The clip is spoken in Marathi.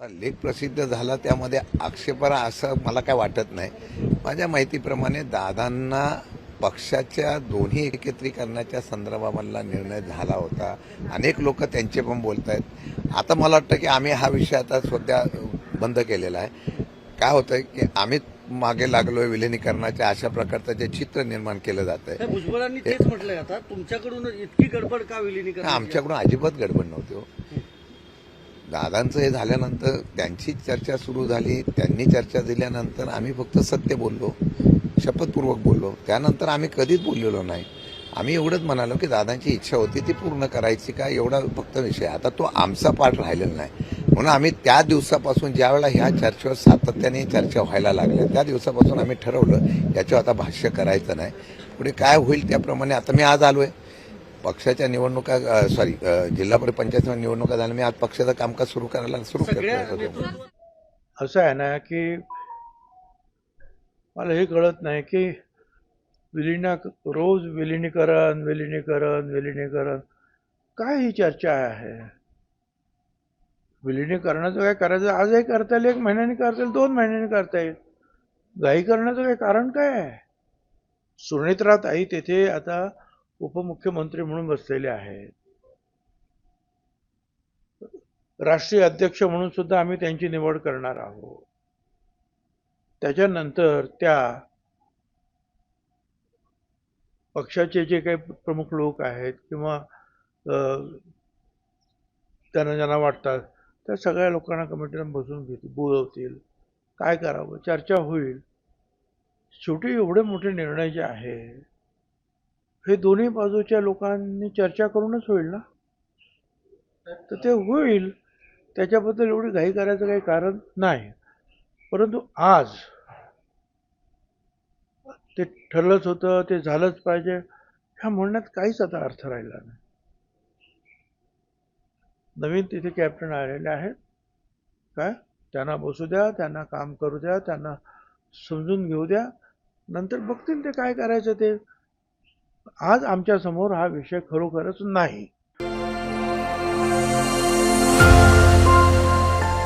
लेख प्रसिद्ध झाला त्यामध्ये आक्षेपार्ह असं मला काय वाटत नाही. माझ्या माहितीप्रमाणे दादांना पक्षाच्या दोन्ही एकत्रीकरणाच्या संदर्भामधला निर्णय झाला होता. अनेक लोक त्यांचे पण बोलत आहेत आता मला वाटतं की आम्ही हा विषय आता सध्या बंद केलेला आहे. काय होतंय की आम्ही मागे लागलोय विलिनीकरणाच्या अशा प्रकारचं जे चित्र निर्माण केलं जात आहे भुजबळांनी तेच म्हटलंय आता. तुमच्याकडून इतकी गडबड का विलिनीकरण आमच्याकडून अजिबात गडबड नव्हती हो. दादांचं हे झाल्यानंतर त्यांची चर्चा सुरू झाली त्यांनी चर्चा दिल्यानंतर आम्ही फक्त सत्य बोललो शपथपूर्वक बोललो. त्यानंतर आम्ही कधीच बोललेलो नाही. आम्ही एवढंच म्हणालो की दादांची इच्छा होती ती पूर्ण करायची का एवढा फक्त विषय. आता तो आमचा पाठ राहिलेला नाही. म्हणून आम्ही त्या दिवसापासून ज्यावेळेला ह्या चर्चेवर सातत्याने चर्चा व्हायला लागल्या त्या दिवसापासून आम्ही ठरवलं याच्यावर आता भाष्य करायचं नाही. पुढे काय होईल त्याप्रमाणे आता मी आज आलो आहे पक्षाच्या निवडणुका सॉरी जिल्हा परिषद पंचायत निवडणुका झाल्या. मी आज पक्षाचं कामकाज सुरू करायला सुरू करतो असं आहे ना की मला हे कळत नाही की विलिना रोज विलिनीकरण विलिनीकरण विलिनीकरण. काय ही चर्चा आहे? विलिनीकरणाचं काय करायचं? आजही करता येईल एक महिन्याने करता येईल दोन महिन्याने करता येईल. घाई करण्याचं काय कारण काय आहे? सुनेत्रात आई तेथे आता उपमुख्यमंत्री म्हणून बसलेले आहेत. राष्ट्रीय अध्यक्ष म्हणून सुद्धा आम्ही त्यांची निवड करणार आहोत. त्याच्यानंतर त्या पक्षाचे जे काही प्रमुख लोक आहेत किंवा त्यांना ज्यांना वाटतात त्या सगळ्या लोकांना कमिटीला बसून घेतील बोलवतील. काय करावं? चर्चा होईल. शेवटी एवढे मोठे निर्णय जे आहे हे दोन्ही बाजूच्या लोकांनी चर्चा करूनच होईल ना? तर ते होईल. त्याच्याबद्दल एवढी घाई करायचं काही कारण नाही. परंतु आज ते ठरलंच होतं ते झालंच पाहिजे. ह्या म्हणण्यात काहीच आता अर्थ राहिला नाही. नवीन तिथे कॅप्टन आलेले आहेत. काय? त्यांना बसू द्या त्यांना काम करू द्या त्यांना समजून घेऊ द्या. नंतर बघतील ते काय करायचं ते. आज आमच्यासमोर हा विषय खरोखरच नाही.